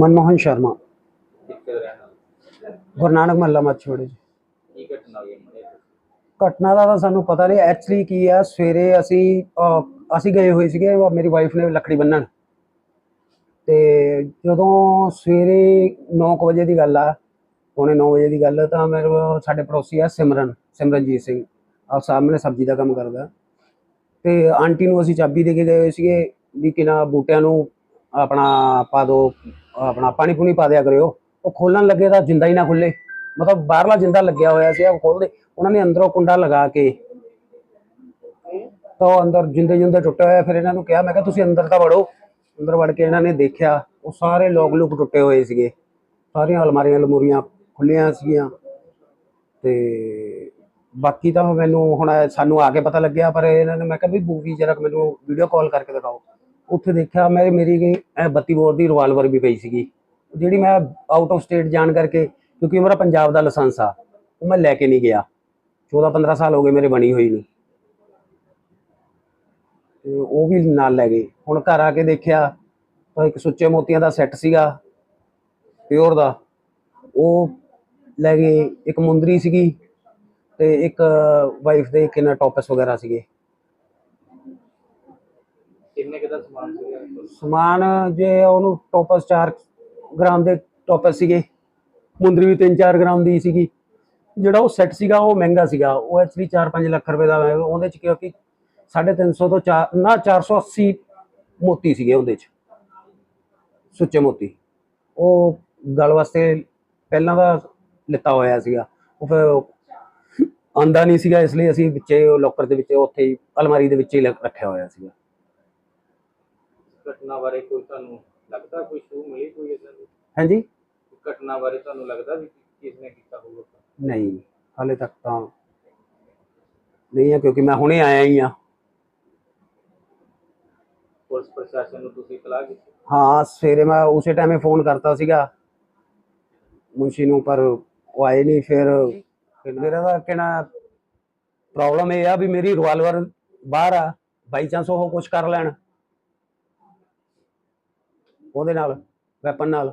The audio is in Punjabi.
मनमोहन शर्मा. गुरु नानक मल्ला मत छोड़े जी ਘਟਨਾ ਦਾ ਤਾਂ ਸਾਨੂੰ ਪਤਾ ਨਹੀਂ ਐਕਚੁਅਲੀ ਕੀ ਆ ਸਵੇਰੇ ਅਸੀਂ ਅਹ, ਅਸੀਂ ਗਏ ਹੋਏ ਸੀਗੇ ਉਹ ਮੇਰੀ ਵਾਈਫ ਨੇ ਲੱਕੜੀ ਬੰਨਣ। ਤੇ ਜਦੋਂ ਸਵੇਰੇ 9 ਵਜੇ ਦੀ ਗੱਲ ਆ ਪੌਣੇ 9 ਵਜੇ ਦੀ ਗੱਲ ਤਾਂ ਮੇਰੇ ਕੋਲ ਸਾਡੇ ਪੜੋਸੀ ਆ ਸਿਮਰਨ ਸਿਮਰਨਜੀਤ ਸਿੰਘ। ਆ ਸਾਹਮਣੇ ਸਬਜ਼ੀ ਦਾ ਕੰਮ ਕਰਦਾ। ਤੇ ਆਂਟੀ ਨੂੰ ਅਸੀਂ ਚਾਬੀ ਦੇ ਕੇ ਗਏ ਹੋਏ ਸੀਗੇ ਵੀ ਕਿਨਾ ਬੂਟਿਆਂ ਨੂੰ ਆਪਣਾ ਪਾ ਦੋ ਆਪਣਾ ਪਾਣੀ ਪੂਣੀ ਪਾ ਦਿਆ ਕਰਿਓ। ਉਹ ਖੋਲਣ ਲੱਗੇ ਤਾਂ ਜਿੰਦਾ ਹੀ ਨਾ ਖੁੱਲੇ ਮਤਲਬ ਬਾਹਰਲਾ ਜਿੰਦਾ ਲੱਗਿਆ ਹੋਇਆ ਸੀ ਉਹ ਖੋਲਦੇ ਉਹਨਾਂ ਨੇ ਅੰਦਰੋਂ ਕੁੰਡਾ ਲਗਾ ਕੇ ਤਾਂ ਉਹ ਅੰਦਰ ਜਿੰਦੇ ਜਿੰਦੇ ਟੁੱਟਿਆ ਹੋਇਆ ਫਿਰ ਇਹਨਾਂ ਨੂੰ ਕਿਹਾ, ਮੈਂ ਕਿਹਾ, ਤੁਸੀਂ ਅੰਦਰ ਤਾਂ ਵੜੋ। ਅੰਦਰ ਵੜ ਕੇ ਇਹਨਾਂ ਨੇ ਦੇਖਿਆ, ਉਹ ਸਾਰੇ ਲੋਕ ਲੁਕ ਟੁੱਟੇ ਹੋਏ ਸੀਗੇ। ਸਾਰੀਆਂ ਅਲਮਾਰੀਆਂ ਲਮੂਰੀਆਂ ਖੁੱਲੀਆਂ ਸੀਗੀਆਂ। ਤੇ ਬਾਕੀ ਤਾਂ ਮੈਨੂੰ ਹੁਣ ਸਾਨੂੰ ਆ ਕੇ ਪਤਾ ਲੱਗਿਆ, ਪਰ ਇਹਨਾਂ ਨੇ ਮੈਂ ਕਿਹਾ, ਵੀ ਬੂਵੀ ਜਰਾ ਮੈਨੂੰ ਵੀਡੀਓ ਕਾਲ ਕਰਕੇ ਦਿਖਾਓ। ਉੱਥੇ ਦੇਖਿਆ ਮੇਰੇ ਮੇਰੀ ਗਈ, ਇਹ 32 ਬੋਰ ਦੀ ਰਿਵਾਲਵਰ ਵੀ ਪਈ ਸੀਗੀ। ਜਿਹੜੀ ਮੈਂ ਆਊਟ ਆਫ ਸਟੇਟ ਜਾਣ ਕਰਕੇ ਕਿਉਂਕਿ ਮੇਰਾ ਪੰਜਾਬ ਦਾ ਲਾਇਸੈਂਸ ਆ ਉਹ ਮੈਂ ਲੈ ਕੇ ਨਹੀਂ ਗਿਆ। 14 15 ਸਾਲ ਹੋ ਗਏ ਮੇਰੇ ਬਣੀ ਹੋਈ ਨੂੰ। ਤੇ ਉਹ ਵੀ ਨਾਲ ਲੈ ਗਏ। ਹੁਣ ਘਰ ਆ ਕੇ ਦੇਖਿਆ ਤਾਂ ਇੱਕ ਸੁੱਚੇ ਮੋਤੀਆਂ ਦਾ ਸੈੱਟ ਸੀਗਾ ਪਿਓਰ ਦਾ। ਉਹ ਲੈ ਗਏ ਇੱਕ ਮੁੰਦਰੀ ਸੀਗੀ ਤੇ ਇੱਕ ਵਾਈਫ ਦੇ ਕਿੰਨਾ ਟੌਪਸ ਵਗੈਰਾ ਸੀਗੇ। ਕਿੰਨੇ ਕੁ ਦਾ ਸਮਾਨ ਸੀਗਾ? ਸਮਾਨ ਜੇ ਉਹਨੂੰ ਟੌਪਸ 4 ਗ੍ਰਾਮ ਦੇ ਟੌਪਸ ਸੀਗੇ। ਮੁੰਦਰੀ ਵੀ 3-4 ਗ੍ਰਾਮ ਦੀ ਸੀਗੀ। ਜਿਹੜਾ ਉਹ ਸੈੱਟ ਸੀਗਾ ਉਹ ਮਹਿੰਗਾ ਸੀਗਾ। ਉਹ ਐਕਚੁਅਲੀ 4-5 ਲੱਖ ਰੁਪਏ ਦਾ ਉਹਦੇ ਚ ਕਿਉਂਕਿ 350 ਤੋਂ 4 ਨਾ 480 ਮੋਤੀ ਸੀਗੇ ਉਹਦੇ ਚ। ਸੁੱਚੇ ਮੋਤੀ। ਉਹ ਗਲ ਵਾਸਤੇ ਪਹਿਲਾਂ ਦਾ ਲਿੱਤਾ ਹੋਇਆ ਸੀਗਾ। ਉਹ ਫਿਰ ਆਂਦਾ ਨਹੀਂ ਸੀਗਾ ਇਸ ਲਈ ਅਸੀਂ ਵਿੱਚੇ ਲੋਕਰ ਦੇ ਵਿੱਚ ਉੱਥੇ ਹੀ ਅਲਮਾਰੀ ਦੇ ਵਿੱਚ ਹੀ ਰੱਖਿਆ ਹੋਇਆ ਸੀਗਾ। ਘਟਨਾ ਬਾਰੇ ਕੋਈ ਤੁਹਾਨੂੰ ਲੱਗਦਾ ਕੋਈ ਸ਼ੂ ਮਿਲੀ ਕੋਈ ਇਦਾਂ ਦੀ ਹਾਂਜੀ? ਘਟਨਾ ਬਾਰੇ ਤੁਹਾਨੂੰ ਲੱਗਦਾ ਵੀ ਕਿਸ ਨੇ ਕੀਤਾ ਹੋਊਗਾ? ਨਹੀਂ ਹਾਲੇ ਤੱਕ ਤਾਂ ਨਹੀਂ ਹੈ ਕਿਉਂਕਿ ਮੈਂ ਹੁਣੇ ਆਇਆ ਹੀ ਆ। ਪੁਲਿਸ ਪ੍ਰਸ਼ਾਸਨ ਨੂੰ ਤੁਸੀਂ ਇਤਲਾਹ ਕੀਤੀ ਹਾਂ ਸਵੇਰੇ ਮੈਂ ਉਸੇ ਟਾਈਮੇ ਫੋਨ ਕਰਤਾ ਸੀਗਾ। ਮੁੰਸ਼ੀ ਨੂੰ ਪਰ ਉਹ ਆਏ ਨਹੀਂ ਫਿਰ ਮੇਰਾ ਤਾਂ ਕਹਿਣਾ ਪ੍ਰੋਬਲਮ ਇਹ ਆ ਵੀ ਮੇਰੀ ਰਿਵਾਲਵਰ ਬਾਹਰ ਆ ਬਾਈ ਚਾਂਸ ਉਹ ਕੁਝ ਕਰ ਲੈਣ। ਉਹਦੇ ਨਾਲ ਵੈਪਨ ਨਾਲ।